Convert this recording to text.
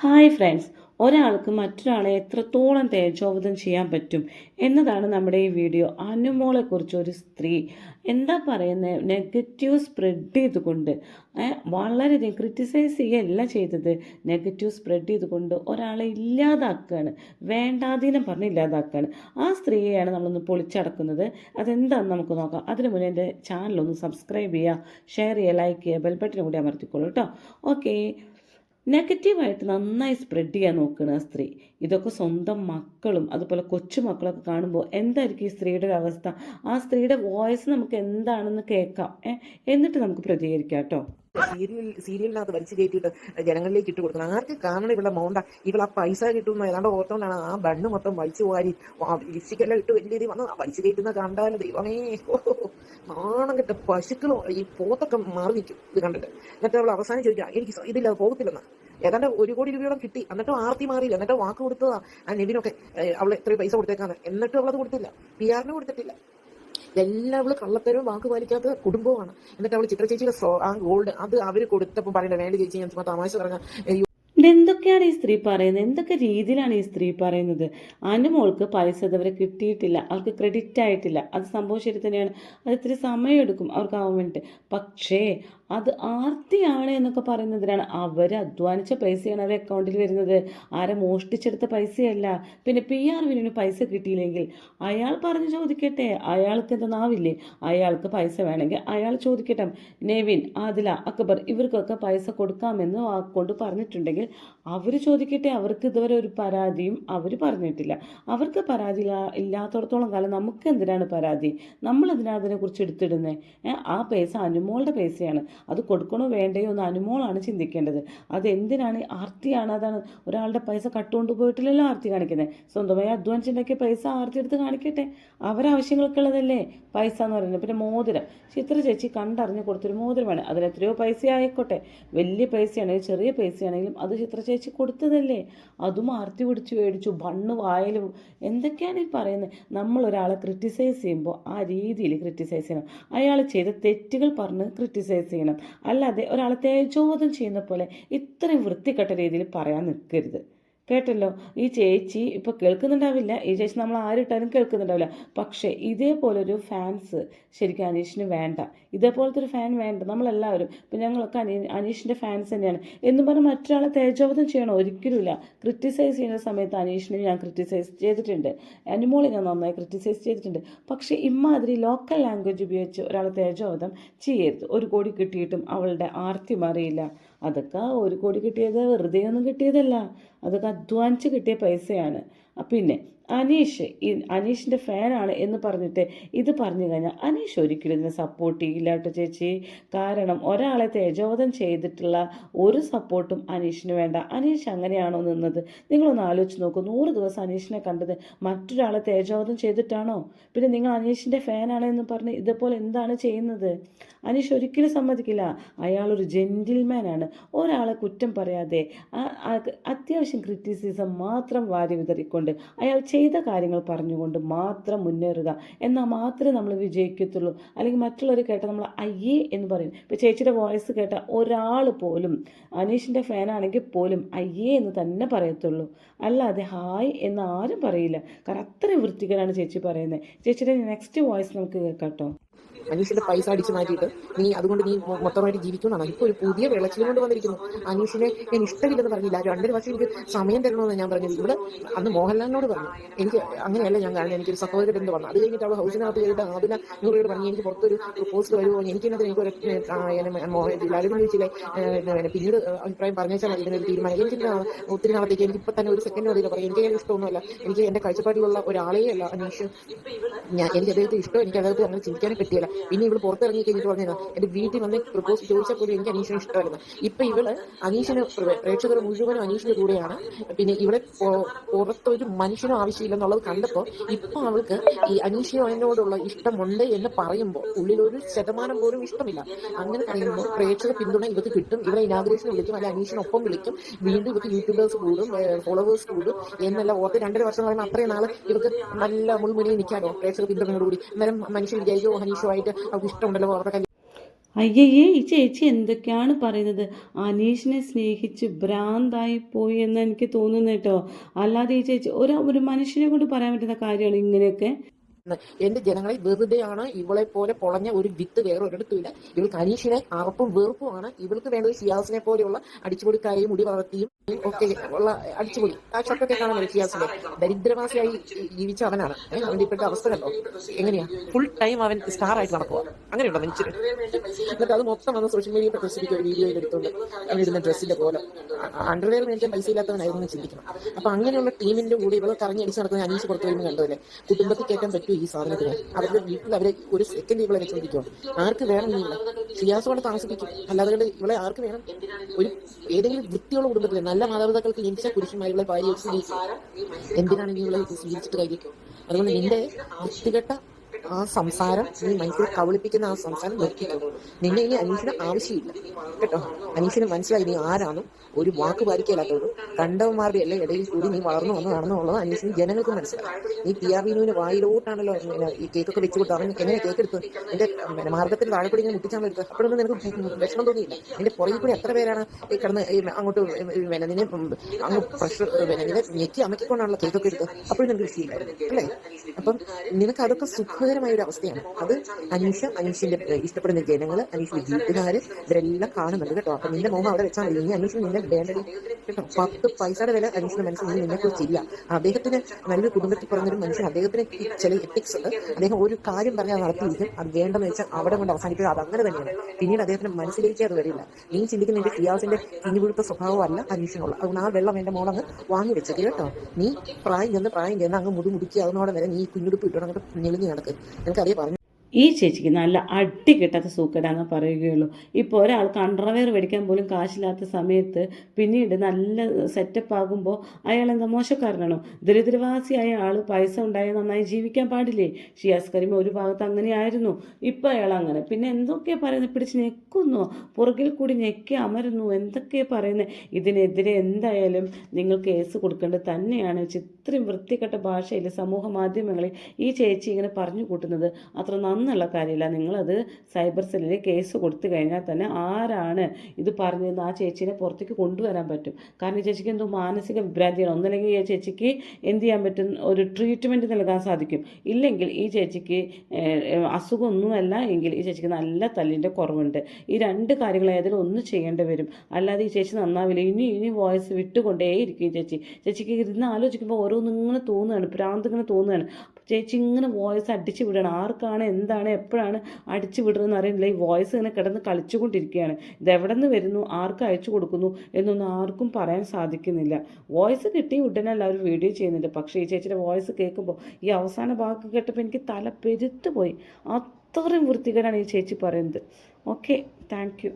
Hi friends ഒരാൾക്ക് മറ്റൊരാളെ എത്രത്തോളം തേജോവധം ചെയ്യാൻ പറ്റും എന്നതാണ് നമ്മുടെ ഈ വീഡിയോ. അനുമോളെക്കുറിച്ച് ഒരു സ്ത്രീ എന്താ പറയുന്നത് നെഗറ്റീവ് സ്പ്രെഡ് ചെയ്തുകൊണ്ട് വളരെയധികം ക്രിറ്റിസൈസ് ചെയ്യുകയല്ല ചെയ്തത്. നെഗറ്റീവ് സ്പ്രെഡ് ചെയ്തുകൊണ്ട് ഒരാളെ ഇല്ലാതാക്കുകയാണ് വേണ്ടാധീനം പറഞ്ഞ് ഇല്ലാതാക്കുകയാണ് ആ സ്ത്രീയെയാണ് നമ്മളൊന്ന് പൊളിച്ചടക്കുന്നത്. അതെന്താണെന്ന് നമുക്ക് നോക്കാം. അതിനു മുന്നേ എന്റെ ചാനലൊന്ന് സബ്സ്ക്രൈബ് ചെയ്യുക ഷെയർ ചെയ്യുക ലൈക്ക് ചെയ്യുക ബെൽബട്ടനും കൂടി അമർത്തിക്കോളൂ കേട്ടോ ഓക്കേ നെഗറ്റീവായിട്ട് നന്നായി സ്പ്രെഡ് ചെയ്യാൻ നോക്കുന്ന ആ സ്ത്രീ. ഇതൊക്കെ സ്വന്തം മക്കളും അതുപോലെ കൊച്ചുമക്കളൊക്കെ കാണുമ്പോൾ എന്തായിരിക്കും ഈ സ്ത്രീയുടെ അവസ്ഥ? ആ സ്ത്രീയുടെ വോയിസ് നമുക്ക് എന്താണെന്ന് കേൾക്കാം എന്നിട്ട് നമുക്ക് പ്രതികരിക്കാം കേട്ടോ. സീരിയൽ സീരിയലിനകത്ത് വലിച്ചു കയറ്റിയിട്ട് ജനങ്ങളിലേക്ക് ഇട്ട് കൊടുക്കണം. ആർക്ക് കാണണം ഇവിടെ മോണ്ട ഇവിടെ ആ പൈസ കിട്ടുന്ന ഏതാണ്ട് ഓർത്തോണ്ടാണ് ആ ബണ്ണ് മൊത്തം വലിച്ചു ലിപ്സ്റ്റിക്കെല്ലാം ഇട്ട് വലിയ രീതി വന്ന് വലിച്ചു കയറ്റുന്ന കണ്ടാലും ദൈവമേ. നാണം കെട്ട പശുക്കളും ഈ പോത്തൊക്കെ മാറി നിൽക്കും. ഇത് കണ്ടിട്ട്. എന്നിട്ട് അവൾ അവസാനം ചോദിക്കാം എനിക്ക് ഇതില്ല പോകത്തില്ലെന്ന്. ഏതാണ്ട് ഒരു കോടി രൂപയോളം കിട്ടി. എന്നിട്ടും ആർത്തി മാറിയില്ല. എന്നിട്ട് വാക്ക് കൊടുത്തതാ ആ നിവിനൊക്കെ അവൾ എത്ര പൈസ കൊടുത്തേക്കാന്ന്. എന്നിട്ടും അവളത് കൊടുത്തില്ല. പി ആറിന് കൊടുത്തിട്ടില്ല. എല്ലാം അവൾ കള്ളത്തരവും വാക്ക് പാലിക്കാത്ത കുടുംബമാണ് എന്നിട്ട് അവൾ ചിത്ര ചേച്ചിയുടെ ആ ഗോൾഡ് അത് അവർ കൊടുത്തപ്പോൾ പറയണ്ട വേണ്ട ചേച്ചി ഞാൻ ചുമ്മാ തമാശ പറഞ്ഞ ഇതെന്തൊക്കെയാണ് ഈ സ്ത്രീ പറയുന്നത്? എന്തൊക്കെ രീതിയിലാണ് ഈ സ്ത്രീ പറയുന്നത്? അനുമോൾക്ക് പൈസ ഇതുവരെ കിട്ടിയിട്ടില്ല. അവർക്ക് ക്രെഡിറ്റ് ആയിട്ടില്ല. അത് സംഭവം ശരി തന്നെയാണ്. അത് ഇത്തിരി സമയമെടുക്കും അവർക്കാവാൻ വേണ്ടിയിട്ട്. പക്ഷേ അത് ആർത്തിയാണ് എന്നൊക്കെ പറയുന്നതിനാണ്. അവർ അധ്വാനിച്ച പൈസയാണ് അവരുടെ അക്കൗണ്ടിൽ വരുന്നത്. ആരെ മോഷ്ടിച്ചെടുത്ത പൈസയല്ല. പിന്നെ പി ആർ വിനു പൈസ കിട്ടിയില്ലെങ്കിൽ അയാൾ പറഞ്ഞു ചോദിക്കട്ടെ. അയാൾക്ക് എന്താ നാവില്ലേ അയാൾക്ക് പൈസ വേണമെങ്കിൽ അയാൾ ചോദിക്കട്ടെ. നെവിൻ ആദില അക്ബർ ഇവർക്കൊക്കെ പൈസ കൊടുക്കാമെന്ന് വാക്കുകൊണ്ട് പറഞ്ഞിട്ടുണ്ടെങ്കിൽ അവർ ചോദിക്കട്ടെ. അവർക്ക് ഇതുവരെ ഒരു പരാതിയും അവർ പറഞ്ഞിട്ടില്ല. അവർക്ക് പരാതി ഇല്ലാ- ഇല്ലാത്തടത്തോളം കാലം നമുക്ക് എന്തിനാണ് പരാതി? നമ്മൾ എന്തിനാണ് അതിനെക്കുറിച്ച് എടുത്തിടുന്നത് ആ പൈസ അനുമോളുടെ പൈസയാണ്. അത് കൊടുക്കണോ വേണ്ടയോ എന്ന് അനുമോളാണ് ചിന്തിക്കേണ്ടത്. അതെന്തിനാണ്? ആർത്തിയാണ് അതാണ്. ഒരാളുടെ പൈസ കട്ടുകൊണ്ട് പോയിട്ടില്ലല്ലോ ആർത്തി കാണിക്കുന്നത്. സ്വന്തമായി അധ്വാനിച്ചുണ്ടാക്കിയ പൈസ ആർത്തി എടുത്ത് കാണിക്കട്ടെ. അവരാവശ്യങ്ങൾക്കുള്ളതല്ലേ പൈസ എന്ന് പറയുന്നത്. പിന്നെ മോതിരം. ചിത്ര ചേച്ചി കണ്ടറിഞ്ഞ് കൊടുത്തൊരു മോതിരമാണ്. അതിന് എത്രയോ പൈസ ആയിക്കോട്ടെ. വലിയ പൈസയാണെങ്കിലും ചെറിയ പൈസയാണെങ്കിലും അത് ചിത്ര ചേച്ചി കൊടുത്തതല്ലേ. അതും ആർത്തി പിടിച്ച് മേടിച്ചു. ബണ്ണ് വായലും എന്തൊക്കെയാണ് ഈ പറയുന്നത്? നമ്മൾ ഒരാളെ ക്രിട്ടിസൈസ് ചെയ്യുമ്പോൾ ആ രീതിയിൽ ക്രിട്ടിസൈസ് ചെയ്യണം. അയാൾ ചെയ്ത തെറ്റുകൾ പറഞ്ഞ് ക്രിട്ടിസൈസ് ചെയ്യണം. അല്ലാതെ ഒരാളെ തേജോവധം ചെയ്യുന്ന പോലെ ഇത്രയും വൃത്തികെട്ട രീതിയിൽ പറയാൻ നിൽക്കരുത്. കേട്ടല്ലോ? ഈ ചേച്ചി ഇപ്പോൾ കേൾക്കുന്നുണ്ടാവില്ല. ഈ ചേച്ചി നമ്മൾ ആരിട്ടാലും കേൾക്കുന്നുണ്ടാവില്ല. പക്ഷേ ഇതേപോലൊരു ഫാൻസ് ശരിക്കും അനീഷിന് വേണ്ട. ഇതേപോലത്തെ ഒരു ഫാൻ വേണ്ട. നമ്മളെല്ലാവരും. ഇപ്പം ഞങ്ങളൊക്കെ അനീ അനീഷിന്റെ ഫാൻസ് തന്നെയാണ്. എന്ന് പറഞ്ഞാൽ മറ്റൊരാളെ തേജോവധം ചെയ്യണം? ഒരിക്കലുമില്ല. ക്രിറ്റിസൈസ് ചെയ്യുന്ന സമയത്ത് അനീഷിനെ ഞാൻ ക്രിറ്റിസൈസ് ചെയ്തിട്ടുണ്ട്. അനുമോളെ ഞാൻ നന്നായി ക്രിറ്റിസൈസ് ചെയ്തിട്ടുണ്ട്. പക്ഷേ ഇമ്മാതിരി ലോക്കൽ ലാംഗ്വേജ് ഉപയോഗിച്ച് ഒരാളെ തേജോവധം ചെയ്യരുത്. ഒരു കോടി കിട്ടിയിട്ടും അവളുടെ ആർത്തി മാറിയില്ല അതൊക്കെ ഒരു കോടി കിട്ടിയത് വെറുതെ ഒന്നും കിട്ടിയതല്ല. അതൊക്കെ അധ്വാനിച്ച് കിട്ടിയ പൈസയാണ്. പിന്നെ അനീഷ് ഈ അനീഷിന്റെ ഫാനാണ് എന്ന് പറഞ്ഞിട്ട് ഇത് പറഞ്ഞു കഴിഞ്ഞാൽ അനീഷ് ഒരിക്കലും ഇതിനെ സപ്പോർട്ട് ചെയ്യില്ല കേട്ടോ ചേച്ചി. കാരണം ഒരാളെ തേജോവധം ചെയ്തിട്ടുള്ള ഒരു സപ്പോർട്ടും അനീഷിന് വേണ്ട. അനീഷ് അങ്ങനെയാണോ നിന്നത്? നിങ്ങളൊന്ന് ആലോചിച്ച് നോക്കൂ. നൂറ് ദിവസം അനീഷിനെ കണ്ടത് മറ്റൊരാളെ തേജോവധം ചെയ്തിട്ടാണോ? പിന്നെ നിങ്ങൾ അനീഷിന്റെ ഫാനാണ് എന്ന് പറഞ്ഞ് ഇതേപോലെ എന്താണ് ചെയ്യുന്നത്? അനീഷ് ഒരിക്കലും സമ്മതിക്കില്ല. അയാളൊരു ജെന്റിൽമാനാണ് ഒരാളെ കുറ്റം പറയാതെ അത്യാവശ്യം ക്രിറ്റിസിസം മാത്രം വാരി വിതറിക്കൊണ്ട് അയാൾ ചെയ്ത കാര്യങ്ങൾ പറഞ്ഞുകൊണ്ട് മാത്രം മുന്നേറുക. എന്നാൽ മാത്രമേ നമ്മൾ വിജയിക്കത്തുള്ളൂ. അല്ലെങ്കിൽ മറ്റുള്ളവർ കേട്ട നമ്മൾ അയ്യേ എന്ന് പറയും. ഇപ്പോൾ ചേച്ചിയുടെ വോയിസ് കേട്ട ഒരാൾ പോലും അനീഷിന്റെ ഫാനാണെങ്കിൽ പോലും അയ്യേ എന്ന് തന്നെ പറയത്തുള്ളൂ. അല്ലാതെ ഹായ് എന്ന് ആരും പറയില്ല. കാരണം അത്രയും വൃത്തികരാണ് ചേച്ചി പറയുന്നത്. ചേച്ചിയുടെ നെക്സ്റ്റ് വോയിസ് നമുക്ക് കേൾക്കാം കേട്ടോ. അനീഷിന്റെ പൈസ അടിച്ചു മാറ്റിയിട്ട് നീ അതുകൊണ്ട് നീ മൊത്തമായിട്ട് ജീവിക്കുന്നതാണ് ഇപ്പൊ ഒരു പുതിയ വിളച്ചിൽ കൊണ്ട് വന്നിരിക്കുന്നു. അനീഷിനെ ഞാൻ ഇഷ്ടമില്ലെന്ന് പറഞ്ഞില്ല. രണ്ടര വർഷം എനിക്ക് സമയം തരണമെന്ന് ഞാൻ പറഞ്ഞു ഇവിടെ അന്ന് മോഹൻലാലിനോട് പറഞ്ഞു. എനിക്ക് അങ്ങനെയല്ല ഞാൻ കാരണം എനിക്കൊരു സഹോദരൻ എന്ന് പറഞ്ഞു അത് കഴിഞ്ഞിട്ട് അവൾ ഹൗസിനകത്ത് കഴിഞ്ഞിട്ട് ആദ്യം നൂറോട് പറഞ്ഞു എനിക്ക് പുറത്തൊരു പോസ്റ്റ് വരുമോ? എനിക്കതിനകത്ത് എനിക്ക് ഒരു ലാലിനെ വിളിച്ചില്ലേ പിന്നീട് അഭിപ്രായം പറഞ്ഞാൽ മതി. ഇതിനൊരു തീരുമാനം. എനിക്ക് ഒത്തിരി നാളത്തേക്ക് എനിക്ക് ഇപ്പൊ തന്നെ ഒരു സെക്കൻഡ് മതിയില്ല പറയും. എനിക്ക് ഇഷ്ടമൊന്നുമല്ല. എനിക്ക് എന്റെ കാഴ്ചപ്പാടിലുള്ള ഒരാളേ അല്ല അനീഷ്. ഞാൻ എനിക്ക് അദ്ദേഹത്തെ ഇഷ്ടം. എനിക്ക് അദ്ദേഹത്തെ അങ്ങനെ ചിന്തിക്കാനും പറ്റിയില്ല പിന്നെ ഇവൾ പുറത്തിറങ്ങി കഴിഞ്ഞിട്ട് പറഞ്ഞാ എന്റെ വീട്ടിൽ വന്ന് പ്രപ്പോസ് ചോദിച്ചാൽ പോലും എനിക്ക് അനീഷിനെ ഇഷ്ടമായിരുന്നു ഇപ്പൊ ഇവൾ അനീഷിന് പ്രേ- പ്രേക്ഷകർ മുഴുവനും അനീഷിന്റെ കൂടെയാണ്. പിന്നെ ഇവിടെ പുറത്തൊരു മനുഷ്യനും ആവശ്യമില്ല എന്നുള്ളത് കണ്ടപ്പോ ഇപ്പൊ അവൾക്ക് ഈ അനീഷിനോടുള്ള ഇഷ്ടമുണ്ട് എന്ന് പറയുമ്പോൾ ഉള്ളിലൊരു ശതമാനം പോലും ഇഷ്ടമില്ല. അങ്ങനെ പറയുമ്പോൾ പ്രേക്ഷക പിന്തുണ ഇവർക്ക് കിട്ടും. ഇവരെ ഇനാഗ്രേഷൻ വിളിക്കും അല്ലെങ്കിൽ അനീഷിനൊപ്പം വിളിക്കും. വീണ്ടും ഇവർക്ക് യൂട്യൂബേഴ്സ് കൂടും ഫോളോവേഴ്സ് കൂടും. എന്നല്ല ഓർത്ത് രണ്ടര വർഷം പറയുമ്പോൾ അത്രയും നാൾ ഇവർക്ക് നല്ല മുൾമുനയിൽ നിൽക്കാനോ പ്രേക്ഷക പിന്തുണയോടുകൂടി. അന്നേരം മനുഷ്യൻ വിചാരിക്കും "ഓ, ഹനീഷുമായിട്ട് അവർക്ക് ഇഷ്ടമുണ്ടല്ലോ അവരുടെ കല്യാണം അയ്യയ്യേ ഈ ചേച്ചി എന്തൊക്കെയാണ് പറയുന്നത്? അനീഷിനെ സ്നേഹിച്ച് ഭ്രാന്തായി പോയി എന്ന് എനിക്ക് തോന്നുന്നു കേട്ടോ. അല്ലാതെ ഈ ചേച്ചി ഒരു ഒരു മനുഷ്യനെ കൊണ്ട് പറയാൻ പറ്റുന്ന കാര്യമാണ് ഇങ്ങനെയൊക്കെ. എന്റെ ജനങ്ങളെ വെറുതെയാണ് ഇവളെ പോലെ പൊളഞ്ഞ ഒരു വിത്ത് വേറെ ഒരിടത്തുമില്ല ഇവൾക്ക് അനീഷിനെ അറപ്പും വെറുപ്പുമാണ്. ഇവൾക്ക് വേണ്ടത് ഷിയാസിനെ പോലെയുള്ള അടിച്ചുപൊളിക്കാരെയും മുടി വളർത്തിയും ഒക്കെ ഉള്ള അടിച്ചുപൊളി. ആ ഷർട്ടൊക്കെ കാണാൻ പറ്റും ഷിയാസിനെ ദരിദ്രവാസിയായി ജീവിച്ച അവനാണ്. അവന്റെ ഇപ്പോഴത്തെ അവസ്ഥ കണ്ടോ? എങ്ങനെയാ? ഫുൾ ടൈം അവൻ സ്റ്റാർ ആയിട്ട് നടക്കുക അങ്ങനെയുണ്ടോ മനുഷ്യർ എന്നിട്ട് അത് മൊത്തം വന്ന് സോഷ്യൽ മീഡിയയിൽ പ്രദർശിപ്പിക്കുക വീഡിയോ എടുത്തുകൊണ്ട് അവൻ ഇടുന്ന ഡ്രസ്സിന്റെ പോലെ. അണ്ടർവെയർ മേടിക്കാൻ പൈസ ഇല്ലാത്തവനായിരുന്നു ചിന്തിക്കണം. അപ്പൊ അങ്ങനെയുള്ള ടീമിന്റെ കൂടെ ഇവളെ കറങ്ങി അടിച്ച് നടക്കുന്ന അനീഷ് പുറത്തു വരുമ്പോൾ കണ്ടതല്ലേ? കുടുംബത്തിൽ കയറ്റാൻ പറ്റുമോ ഈ സാധനത്തിന്. അവരുടെ വീട്ടിൽ അവരെ ഒരു സെക്കൻഡ് ഇവളെ വെച്ചോണ്ടിരിക്കും ആർക്ക് വേണം ഇല്ല ഷിയാസ് കൊണ്ട് താമസിപ്പിക്കും. അല്ലാതെ കൊണ്ട് ഇവളെ ആർക്ക് വേണം? ഒരു ഏതെങ്കിലും വൃത്തിയുള്ള കുടുംബത്തിൽ നല്ല മാതാപിതാക്കൾക്ക് ജനിച്ച പുരുഷന്മാരുടെ ഭാര്യ വെച്ച് ജീവിക്കും. എന്തിനാണ് നീ ഇവളെ സ്വീകരിച്ചിട്ട് കാര്യം അതുകൊണ്ട് നിന്റെ വൃത്തികെട്ട ആ സംസാരം നീ മനസ്സിൽ കവളിപ്പിക്കുന്ന ആ സംസാരം നിർത്തിക്കും നിന്നെ ഇനി അനീഷിന് ആവശ്യമില്ല. കേട്ടോ? അനീഷിന് മനസ്സിലായി നീ ആരാണോ ഒരു വാക്ക് പാലിക്കലാത്തത് കണ്ടവന്മാരുടെ എല്ലാം ഇടയിൽ കൂടി നീ വളർന്നു വന്നതാണെന്നുള്ളത് അനീഷിന് ജനങ്ങൾക്ക് മനസ്സിലായി. നീ പി ആർ വിനുവിന് വായിലോട്ടാണല്ലോ ഈ കേക്കൊക്കെ വെച്ച് കൊടുത്തു അവൻ എങ്ങനെ കേക്ക് എടുത്തു എന്റെ മാർഗത്തിൽ താഴെ കൂടി ഇങ്ങനെ മുട്ടിച്ചാൽ എടുത്ത് അപ്പോഴൊന്നും നിനക്ക് വിഷമം തോന്നിയില്ല. എന്റെ പുറകിൽ കൂടി എത്ര പേരാണ് ഈ കിടന്ന് അങ്ങോട്ട് വെനതിനെ അങ്ങ് പ്രഷർ വെനതിനെ ഞെക്കി അമക്കിക്കൊണ്ടാണല്ലോ കേക്കൊക്കെ എടുത്തത് അപ്പോഴും നിനക്ക് വിഷയമില്ലായിരുന്നു. അല്ലേ? അപ്പം നിനക്ക് അതൊക്കെ സുഖകരമായ ഒരു അവസ്ഥയാണ് അത് അനീഷ അനീഷിന്റെ ഇഷ്ടപ്പെടുന്ന ജനങ്ങൾ അനീഷിന്റെ വീട്ടുകാര് ഇവരെല്ലാം കാണുന്നുണ്ട് കേട്ടോ. അപ്പൊ നിന്റെ മോഹം അവിടെ വെച്ചാൽ മതി. നീ അനീഷിന് നിന്നെ വേണ്ടത് കേട്ടോ പത്ത് പൈസയുടെ വില അനീഷിന്റെ മനസ്സിൽ നിന്നെ കുറിച്ചില്ല അദ്ദേഹത്തിന് നല്ലൊരു കുടുംബത്തിൽ പറഞ്ഞൊരു മനുഷ്യൻ അദ്ദേഹത്തിന് ചില എത്തിക്സ് ഉണ്ട്. അദ്ദേഹം ഒരു കാര്യം പറഞ്ഞാൽ നടത്തിയിരിക്കും. അത് വേണ്ടെന്ന് വെച്ചാൽ അവിടെ കൊണ്ട് അവസാനിക്കുക അത് അങ്ങനെ തന്നെയാണ്. പിന്നീട് അദ്ദേഹത്തിന് മനസ്സിലേക്ക് അത് വരില്ല. നീ ചിന്തിക്കുന്ന എന്റെ ഫിയാസിന്റെ സ്വഭാവം സ്വഭാവമല്ല അനീഷിനുള്ള. അതുകൊണ്ട് ആ വെള്ളം എന്റെ മോളങ്ങ് വാങ്ങി വെച്ചത് കേട്ടോ. നീ പ്രായം ചെന്ന് പ്രായം ചെന്ന് അങ്ങ് മുടി മുടിക്കുക. അതിനോടെ വരെ നീ കുഞ്ഞുടുപ്പ് ഇട്ടോ അങ്ങോട്ട് ഞെളിഞ്ഞ് നടക്ക്. എനിക്കറിയാം. പറഞ്ഞു ഈ ചേച്ചിക്ക് നല്ല അടി കിട്ടാത്ത സൂക്കേടാന്ന് പറയുകയുള്ളൂ. ഇപ്പോൾ ഒരാൾക്ക് അണ്ടർവെയർ മേടിക്കാൻ പോലും കാശില്ലാത്ത സമയത്ത് പിന്നീട് നല്ല സെറ്റപ്പ് ആകുമ്പോൾ അയാൾ എന്താ മോശക്കാരനാണോ? ദരിദ്രവാസിയായ ആൾ പൈസ ഉണ്ടായാൽ നന്നായി ജീവിക്കാൻ പാടില്ലേ? ഷിയാസ് കരീം ഒരു ഭാഗത്ത് അങ്ങനെയായിരുന്നു ഇപ്പം അയാൾ അങ്ങനെ. പിന്നെ എന്തൊക്കെയാണ് പറയുന്നത് പിടിച്ച് ഞെക്കുന്നു. പുറകിൽ കൂടി ഞെക്കി അമരുന്നു. എന്തൊക്കെയാണ് പറയുന്നത് ഇതിനെതിരെ എന്തായാലും നിങ്ങൾ കേസ് കൊടുക്കേണ്ടത് തന്നെയാണ്. ഇത്രയും വൃത്തികെട്ട ഭാഷയിൽ സമൂഹ മാധ്യമങ്ങളിൽ ഈ ചേച്ചി ഇങ്ങനെ പറഞ്ഞു കൂട്ടുന്നത്. അത്ര നന്നുള്ള കാര്യമില്ല. നിങ്ങളത് സൈബർ സെല്ലിൽ കേസ് കൊടുത്തു കഴിഞ്ഞാൽ തന്നെ ആരാണ് ഇത് പറഞ്ഞതെന്ന് ആ ചേച്ചീനെ പുറത്തേക്ക് കൊണ്ടുവരാൻ പറ്റും? കാരണം ഈ ചേച്ചിക്ക് എന്തോ മാനസിക വിഭ്രാന്തിയാണ്. ഒന്നല്ലെങ്കിൽ ഈ ചേച്ചിക്ക് എന്ത് ചെയ്യാൻ പറ്റും? ഒരു ട്രീറ്റ്മെന്റ് നൽകാൻ സാധിക്കും. ഇല്ലെങ്കിൽ ഈ ചേച്ചിക്ക് അസുഖമൊന്നുമല്ല എങ്കിൽ ഈ ചേച്ചിക്ക് നല്ല തല്ലിന്റെ കുറവുണ്ട്. ഈ രണ്ട് കാര്യങ്ങൾ ഏതെങ്കിലും ഒന്ന് ചെയ്യേണ്ടി വരും. അല്ലാതെ ഈ ചേച്ചി നന്നാവില്ല. ഇനി ഇനി വോയിസ് വിട്ടുകൊണ്ടേയിരിക്കും ചേച്ചി. ചേച്ചിക്ക് ഇരുന്ന് ആലോചിക്കുമ്പോൾ ഓരോന്നിങ്ങനെ തോന്നുകയാണ്. ഭ്രാന്ത് ഇങ്ങനെ തോന്നുകയാണ്. ചേച്ചി ഇങ്ങനെ വോയിസ് അടിച്ച് വിടണം. ആർക്കാണ് എന്താണ് എപ്പോഴാണ് അടിച്ചു വിടുന്നതെന്ന് അറിയുന്നില്ല ഈ വോയിസ് ഇങ്ങനെ കിടന്ന് കളിച്ചുകൊണ്ടിരിക്കുകയാണ്. ഇത് എവിടെ നിന്ന് വരുന്നു? ആർക്ക് അയച്ചു കൊടുക്കുന്നു? എന്നൊന്നും ആർക്കും പറയാൻ സാധിക്കുന്നില്ല. വോയിസ് കിട്ടി ഉടനെ എല്ലാവരും വീഡിയോ ചെയ്യുന്നുണ്ട് പക്ഷേ ഈ ചേച്ചിയുടെ വോയിസ് കേൾക്കുമ്പോൾ ഈ അവസാന ഭാഗം കേട്ടപ്പോൾ എനിക്ക് തല പെരുത്തുപോയി. അത്രയും വൃത്തികേടാണ് ഈ ചേച്ചി പറയുന്നത്. Okay thank